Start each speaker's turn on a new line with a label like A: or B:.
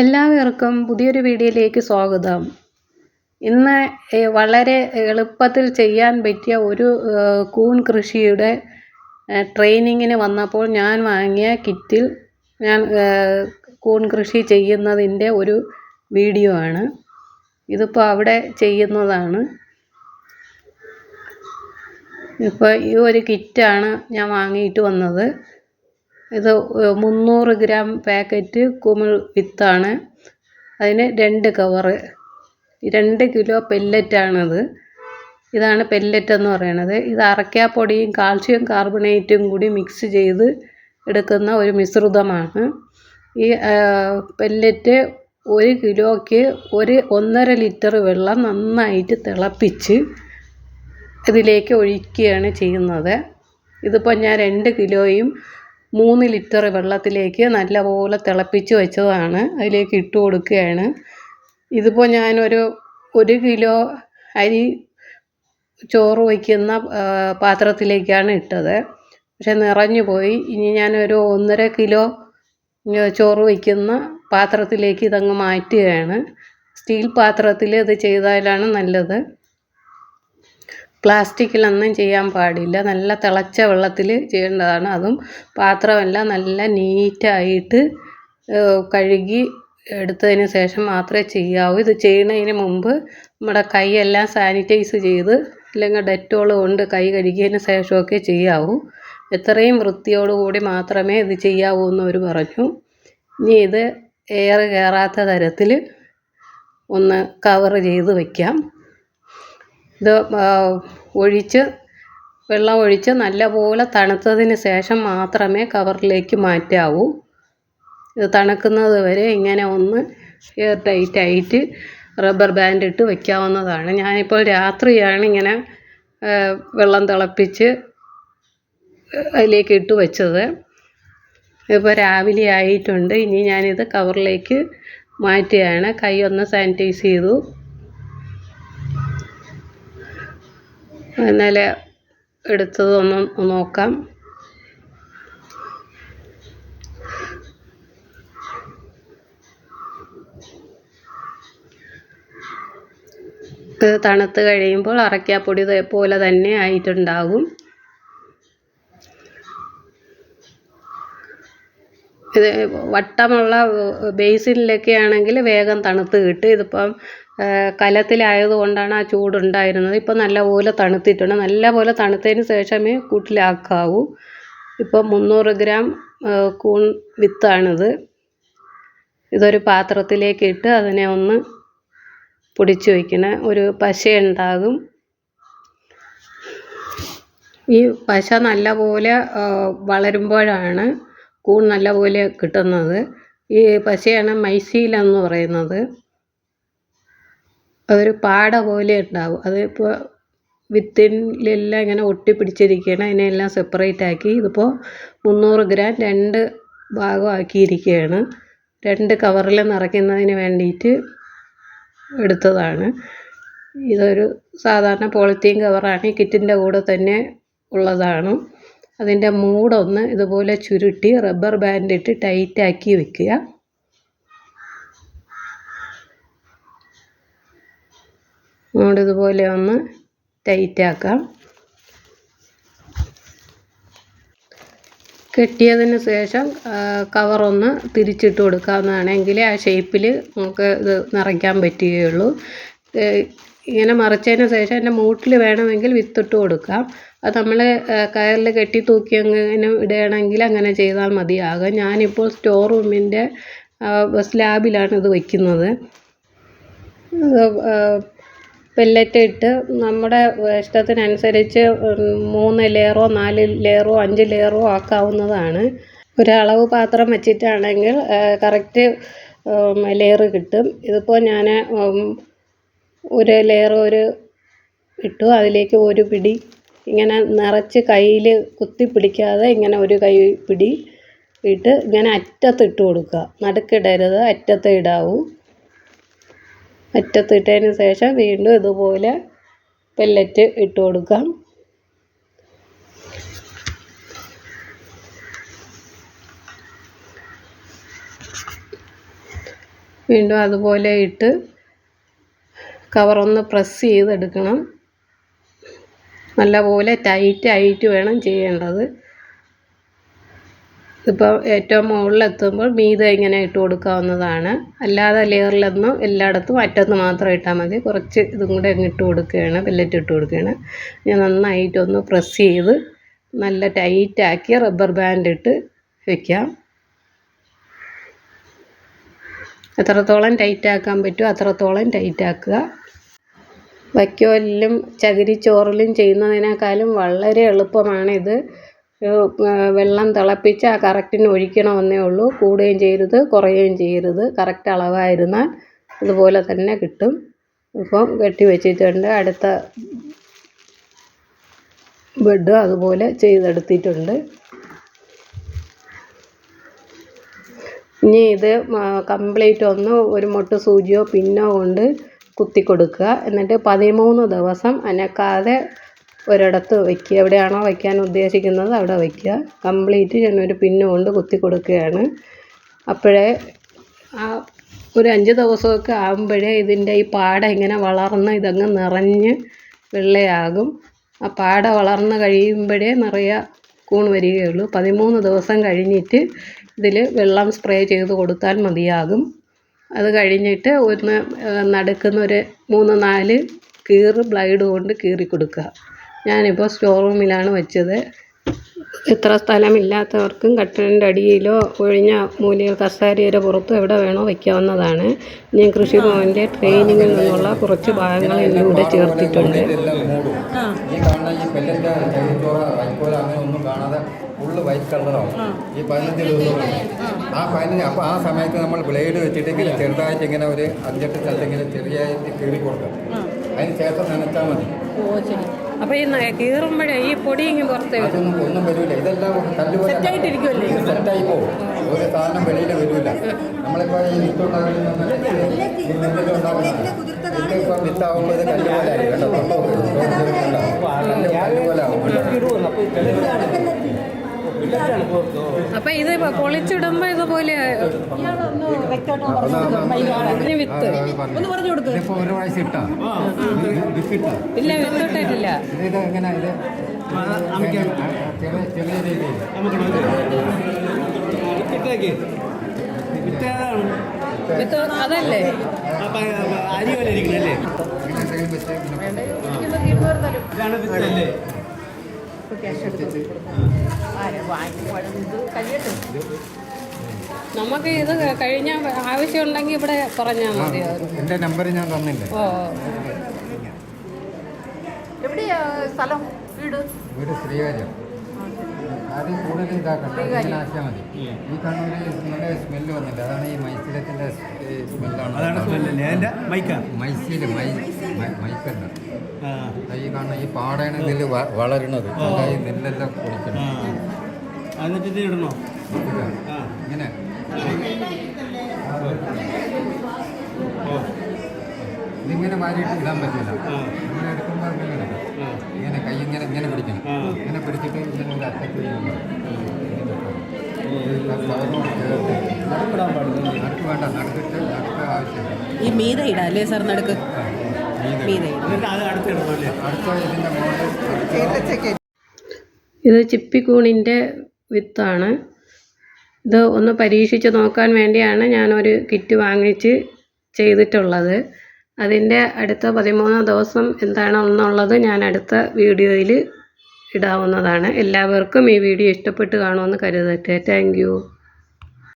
A: എല്ലാവർക്കും പുതിയൊരു വീഡിയോയിലേക്ക് സ്വാഗതം. ഇന്ന് വളരെ എളുപ്പത്തിൽ ചെയ്യാൻ പറ്റിയ ഒരു കൂൺ കൃഷിയുടെ ട്രെയിനിങ്ങിന് വന്നപ്പോൾ ഞാൻ വാങ്ങിയ കിറ്റിൽ ഞാൻ കൂൺ കൃഷി ചെയ്യുന്നതിന്റെ ഒരു വീഡിയോ ആണ്. ഇതിപ്പോൾ അവിടെ ചെയ്യുന്നതാണ്. ഇപ്പോൾ ഈ ഒരു കിറ്റാണ് ഞാൻ വാങ്ങിയിട്ട് വന്നത്. ഇത് മുന്നൂറ് ഗ്രാം പാക്കറ്റ് കുമിൾ വിത്താണ്. അതിന് രണ്ട് കവറ് രണ്ട് കിലോ പെല്ലറ്റാണത് ഇതാണ് പെല്ലറ്റ് എന്ന് പറയണത്. ഇത് അറക്കാപ്പൊടിയും കാൽഷ്യം കാർബണേറ്റും കൂടി മിക്സ് ചെയ്ത് എടുക്കുന്ന ഒരു മിശ്രിതമാണ്. ഈ പെല്ലറ്റ് ഒരു കിലോയ്ക്ക് ഒരു ഒന്നര ലിറ്റർ വെള്ളം നന്നായിട്ട് തിളപ്പിച്ച് ഇതിലേക്ക് ഒഴിക്കുകയാണ് ചെയ്യുന്നത്. ഇതിപ്പോൾ ഞാൻ രണ്ട് കിലോയും മൂന്ന് ലിറ്റർ വെള്ളത്തിലേക്ക് നല്ലപോലെ തിളപ്പിച്ച് വെച്ചതാണ്. അതിലേക്ക് ഇട്ട് കൊടുക്കുകയാണ്. ഇതിപ്പോൾ ഞാനൊരു ഒരു കിലോ അരി ചോറ് വയ്ക്കുന്ന പാത്രത്തിലേക്കാണ് ഇട്ടത്. പക്ഷെ നിറഞ്ഞു പോയി. ഇനി ഞാനൊരു ഒന്നര കിലോ ചോറ് വയ്ക്കുന്ന പാത്രത്തിലേക്ക് ഇതങ്ങ് മാറ്റുകയാണ്. സ്റ്റീൽ പാത്രത്തിൽ ഇത് ചെയ്താലാണ് നല്ലത്. പ്ലാസ്റ്റിക്കിലൊന്നും ചെയ്യാൻ പാടില്ല. നല്ല തിളച്ച വെള്ളത്തിൽ ചെയ്യേണ്ടതാണ്. അതും പാത്രമെല്ലാം നല്ല നീറ്റായിട്ട് കഴുകി എടുത്തതിന് ശേഷം മാത്രമേ ചെയ്യാവൂ. ഇത് ചെയ്യുന്നതിന് മുമ്പ് നമ്മുടെ കൈയെല്ലാം സാനിറ്റൈസ് ചെയ്ത് അല്ലെങ്കിൽ ഡെറ്റോൾ കൊണ്ട് കൈ കഴുകിയതിന് ശേഷമൊക്കെ ചെയ്യാവൂ. എത്രയും വൃത്തിയോടുകൂടി മാത്രമേ ഇത് ചെയ്യാവൂ എന്ന് അവർ പറഞ്ഞു. ഇനി ഇത് എയർ കയറാത്ത തരത്തിൽ ഒന്ന് കവർ ചെയ്ത് വയ്ക്കാം ഇത് ഒഴിച്ച് വെള്ളം ഒഴിച്ച് നല്ലപോലെ തണുത്തതിന് ശേഷം മാത്രമേ കവറിലേക്ക് മാറ്റാവൂ. ഇത് തണുക്കുന്നത് വരെ ഇങ്ങനെ ഒന്ന് എയർ ടൈറ്റായിട്ട് റബ്ബർ ബാൻഡ് ഇട്ട് വയ്ക്കാവുന്നതാണ് ഞാനിപ്പോൾ രാത്രിയാണ് ഇങ്ങനെ വെള്ളം തിളപ്പിച്ച് അതിലേക്ക് ഇട്ട് വെച്ചത്. ഇപ്പോൾ രാവിലെ ആയിട്ടുണ്ട്. ഇനി ഞാനിത് കവറിലേക്ക് മാറ്റുകയാണ്. കൈ ഒന്ന് സാനിറ്റൈസ് ചെയ്തു. ഇന്നലെ എടുത്തതൊന്ന് നോക്കാം. ഇത് തണുത്ത് കഴിയുമ്പോൾ അറക്കാപ്പൊടി പോലെ തന്നെ ആയിട്ടുണ്ടാകും. ഇത് വട്ടമുള്ള ബേസിനിലൊക്കെ ആണെങ്കിൽ വേഗം തണുത്ത് കിട്ടും. ഇതിപ്പം കലത്തിലായത് കൊണ്ടാണ് ആ ചൂടുണ്ടായിരുന്നത്. ഇപ്പം നല്ലപോലെ തണുത്തിട്ടുണ്ട്. നല്ലപോലെ തണുത്തതിന് ശേഷമേ കൂട്ടിലാക്കാവൂ. ഇപ്പം മുന്നൂറ് ഗ്രാം കൂൺ വിത്താണിത്. ഇതൊരു പാത്രത്തിലേക്ക് ഇട്ട് അതിനെ ഒന്ന് പൊടിച്ച് വയ്ക്കണം. ഒരു പശ ഉണ്ടാകും ഈ പശ നല്ലപോലെ പോലെ വളരുമ്പോഴാണ് കൂൺ നല്ലപോലെ കിട്ടുന്നത്. ഈ പശയാണ് മൈസീല എന്ന് പറയുന്നത്. അതൊരു പാട പോലെ ഉണ്ടാവും. അതിപ്പോൾ വിത്തിലെല്ലാം ഇങ്ങനെ ഒട്ടിപ്പിടിച്ചിരിക്കുകയാണ്. സെപ്പറേറ്റ് ആക്കി ഇതിപ്പോൾ മുന്നൂറ് ഗ്രാം രണ്ട് ഭാഗമാക്കിയിരിക്കുകയാണ്. രണ്ട് കവറിൽ നിറയ്ക്കുന്നതിന് വേണ്ടിയിട്ട് എടുത്തതാണ്. ഇതൊരു സാധാരണ പോളിത്തീൻ കവറാണ് ഈ കിറ്റിന്റെ കൂടെ തന്നെ ഉള്ളതാണ്. അതിന്റെ മൂടൊന്ന് ഇതുപോലെ ചുരുട്ടി റബ്ബർ ബാൻഡ് ഇട്ട് ടൈറ്റാക്കി വെക്കുക. മൂട് ഇതുപോലെ ഒന്ന് ടൈറ്റാക്കാം. കെട്ടിയതിന് ശേഷം കവറൊന്ന് തിരിച്ചിട്ട് കൊടുക്കാവുന്നതാണെങ്കിൽ ആ ഷേപ്പിൽ നമുക്ക് ഇത് നിറയ്ക്കാൻ പറ്റുകയുള്ളൂ. ഇങ്ങനെ മറിച്ചതിന് ശേഷം എന്റെ മൂട്ടിൽ വേണമെങ്കിൽ വിത്തിട്ട് കൊടുക്കാം. അത് നമ്മൾ കയറിൽ കെട്ടി തൂക്കി അങ്ങനെ ഇടുകയാണെങ്കിൽ അങ്ങനെ ചെയ്താൽ മതിയാകും. ഞാനിപ്പോൾ സ്റ്റോർ റൂമിന്റെ സ്ലാബിലാണ് ഇത് വയ്ക്കുന്നത് പെല്ലറ്റ് ഇട്ട് നമ്മുടെ ഇഷ്ടത്തിനനുസരിച്ച് മൂന്ന് ലെയറോ നാല് ലെയറോ അഞ്ച് ലെയറോ ആക്കാവുന്നതാണ്. ഒരളവ് പാത്രം വെച്ചിട്ടാണെങ്കിൽ കറക്റ്റ് ലെയർ കിട്ടും. ഇതിപ്പോൾ ഞാൻ ഒരു ലെയർ ഒരു ഇട്ടു. അതിലേക്ക് ഒരു പിടി ഇങ്ങനെ നിറച്ച് കയ്യിൽ കുത്തി പിടിക്കാതെ ഇങ്ങനെ ഒരു കൈ പിടി ഇട്ട് ഇങ്ങനെ അറ്റത്ത് ഇട്ട് കൊടുക്കുക. നടുക്കിടരുത് അറ്റത്ത് ഇടാവൂ. അറ്റത്തിട്ടതിന് ശേഷം വീണ്ടും ഇതുപോലെ പെല്ലറ്റ് ഇട്ട് കൊടുക്കാം. വീണ്ടും അതുപോലെ ഇട്ട് കവറൊന്ന് പ്രസ് ചെയ്തെടുക്കണം. നല്ലപോലെ ടൈറ്റായിട്ട് വേണം ചെയ്യേണ്ടത്. ഇപ്പോൾ ഏറ്റവും മുകളിലെത്തുമ്പോൾ മീതെ ഇങ്ങനെ ഇട്ട് കൊടുക്കാവുന്നതാണ്. അല്ലാതെ ലെയറിലൊന്നും എല്ലായിടത്തും അറ്റത്ത് മാത്രം ഇട്ടാൽ മതി. കുറച്ച് ഇതും കൂടെ അങ്ങ് ഇട്ട് കൊടുക്കുകയാണ്. പെല്ലറ്റ് ഇട്ട് കൊടുക്കുകയാണ്. ഞാൻ നന്നായിട്ടൊന്ന് പ്രസ് ചെയ്ത് നല്ല ടൈറ്റാക്കി റബ്ബർ ബാൻഡ് ഇട്ട് വയ്ക്കാം എത്രത്തോളം ടൈറ്റാക്കാൻ പറ്റുമോ അത്രത്തോളം ടൈറ്റാക്കുക വൈക്കോലിലും ചകിരിച്ചോറിലും ചെയ്യുന്നതിനേക്കാളും വളരെ എളുപ്പമാണിത്. വെള്ളം തിളപ്പിച്ച് ആ കറക്റ്റിന് ഒഴിക്കണമെന്നേ ഉള്ളൂ. കൂടുകയും ചെയ്യരുത് കുറയുകയും ചെയ്യരുത്. കറക്റ്റ് അളവായിരുന്നാൽ ഇതുപോലെ തന്നെ കിട്ടും. ഇപ്പം കെട്ടി വെച്ചിട്ടുണ്ട്. അടുത്ത ബെഡ് അതുപോലെ ചെയ്തെടുത്തിട്ടുണ്ട്. ഇനി ഇത് കംപ്ലീറ്റ് ഒന്ന് ഒരു മൊട്ട് സൂചിയോ പിന്നോ കൊണ്ട് കുത്തി കൊടുക്കുക എന്നിട്ട് പതിമൂന്ന് ദിവസം അനക്കാതെ ഒരിടത്ത് വയ്ക്കുക. എവിടെയാണോ വയ്ക്കാൻ ഉദ്ദേശിക്കുന്നത് അവിടെ വയ്ക്കുക. കംപ്ലീറ്റ് ഞാൻ ഒരു പിന്ന് കൊണ്ട് കുത്തി കൊടുക്കുകയാണ്. അപ്പോഴേ ആ ഒരു അഞ്ച് ദിവസമൊക്കെ ആകുമ്പോഴേ ഇതിന്റെ ഈ പാട ഇങ്ങനെ വളർന്ന് ഇതങ്ങ് നിറഞ്ഞ് വെള്ളയാകും. ആ പാട വളർന്ന് കഴിയുമ്പോഴേ നിറയെ കൂൺ വരികയുള്ളൂ. പതിമൂന്ന് ദിവസം കഴിഞ്ഞിട്ട് ഇതിൽ വെള്ളം സ്പ്രേ ചെയ്ത് കൊടുത്താൽ മതിയാകും. അത് കഴിഞ്ഞിട്ട് ഒന്ന് നടുക്കുന്നൊരു മൂന്ന് നാല് കീറ് ബ്ലൈഡ് കൊണ്ട് കീറി കൊടുക്കുക ഞാനിപ്പോൾ സ്റ്റോർ റൂമിലാണ് വെച്ചത്. ഇത്ര സ്ഥലമില്ലാത്തവർക്കും കട്ടിലിന്റെ അടിയിലോ ഒഴിഞ്ഞ മൂലയിൽ കസേരയുടെ പുറത്തോ എവിടെ വേണോ വയ്ക്കാവുന്നതാണ് ഞാൻ കൃഷി കൃഷിഭവന്റെ ട്രെയിനിങ്ങിൽ നിന്നുള്ള കുറച്ച് ഭാഗങ്ങൾ ഇതിലൂടെ ചേർത്തിട്ടുണ്ട്.
B: ഈ കാണുന്ന ഈ പെല്ലിന്റെ ചകിരിച്ചോറ വൈക്കോല അങ്ങനെ ഒന്നും കാണാതെ ഫുള്ള് വൈറ്റ് കളറാവും ഈ പതിനഞ്ച് ദിവസം ആ പതിനഞ്ച് അപ്പോൾ ആ സമയത്ത് നമ്മൾ ബ്ലേഡ് ചെറുതായിട്ട് ഇങ്ങനെ ഒരു അഞ്ചെട്ട് സ്ഥലത്തെങ്കിലും ഇങ്ങനെ ചെറിയായിട്ട് കീറി അതിന് ശേഷം നനച്ചാൽ മതി.
A: അപ്പോൾ ഈ കീറുമ്പോഴേ ഈ പൊടി ഇങ്ങനെ പുറത്ത് വരും
B: അതൊന്നും ഒന്നും വരില്ല ഇതെല്ലാം കല്ല് പോലെ
A: സെറ്റായിട്ടിരിക്കുമല്ലേ?
B: ഇത് സെറ്റായി പോകും. ഒരു സാധനം വെളിയിൽ വരില്ല നമ്മളിപ്പോൾ ഈ വിത്തുണ്ടാകുന്ന ഇതിപ്പോൾ വിത്താവുമ്പോൾ ഇത് കല്ല് പോലെ ആയി കേട്ടോ. തൊട്ടോ കല്ല് കല്ല് ആവും
A: അപ്പൊ ഇത് പൊളിച്ചിടുമ്പോ ഇതുപോലെ വിത്ത്.
B: ഇതിപ്പോ ഒരു പ്രാവശ്യം ഇട്ടാ. വിത്തിട്ടാ.
A: ഇല്ല വിത്തോട്ടായിട്ടില്ല അതല്ലേ?
C: അരി പോലെ ഇരിക്കണല്ലേ ഇതാണ്
A: നമുക്ക് ഇത് കഴിഞ്ഞ ആവശ്യമുണ്ടെങ്കിൽ ഇവിടെ പറഞ്ഞാൽ മതി.
B: എന്റെ നമ്പർ ഞാൻ തന്നില്ല?
A: ഓ
D: എവിടെയാ സ്ഥലം വീട്?
B: ശ്രീകാര്യം. ആദ്യം കൂടുതൽ ഇതാക്കണം ആക്കിയാൽ മതി. ഈ കണ്ണൂരിൽ നല്ല സ്മെല്ല് വന്നില്ല. അതാണ് ഈ മൈസിലത്തിന്റെ സ്മെല്ലാണ്
C: അതാണ് സ്മെല്ലല്ലേ അതിന്റെ മൈക്ക?
B: മൈസിൽ മൈ മൈക്കല്ല. ഈ കാണുന്ന ഈ പാടയാണ് നെല്ല് വളരുന്നത് ഈ നെല്ലെല്ലാം
C: ആ. എന്നിട്ട് ഇത് ഇടണോ?
B: ഇങ്ങനെ. ഇതിങ്ങനെ മാറിയിട്ട് ഇടാൻ പറ്റില്ല. ഇങ്ങനെ എടുക്കുമ്പോൾ ഇങ്ങനെ ഇങ്ങനെ കൈ ഇങ്ങനെ ഇങ്ങനെ പിടിക്കണം. ഇങ്ങനെ പിടിച്ചിട്ട് ഇങ്ങനെ ഒരു അറ്റത്ത്
D: ഈ മീത ഇടാം അല്ലേ സാർ നടുക്ക്.
B: ഇത്
D: മീത
A: ചിപ്പിക്കൂണിന്റെ വിത്താണ്. ഇത് ഒന്ന് പരീക്ഷിച്ച് നോക്കാൻ വേണ്ടിയാണ് ഞാനൊരു കിറ്റ് വാങ്ങിച്ച് ചെയ്തിട്ടുള്ളത്. അതിന്റെ അടുത്ത പതിമൂന്ന് ദിവസം എന്താണെന്നുള്ളത് ഞാൻ അടുത്ത വീഡിയോയിൽ ഇടാവുന്നതാണ്. എല്ലാവർക്കും ഈ വീഡിയോ ഇഷ്ടപ്പെട്ട് കാണുമെന്ന് കരുതട്ടെ. Thank you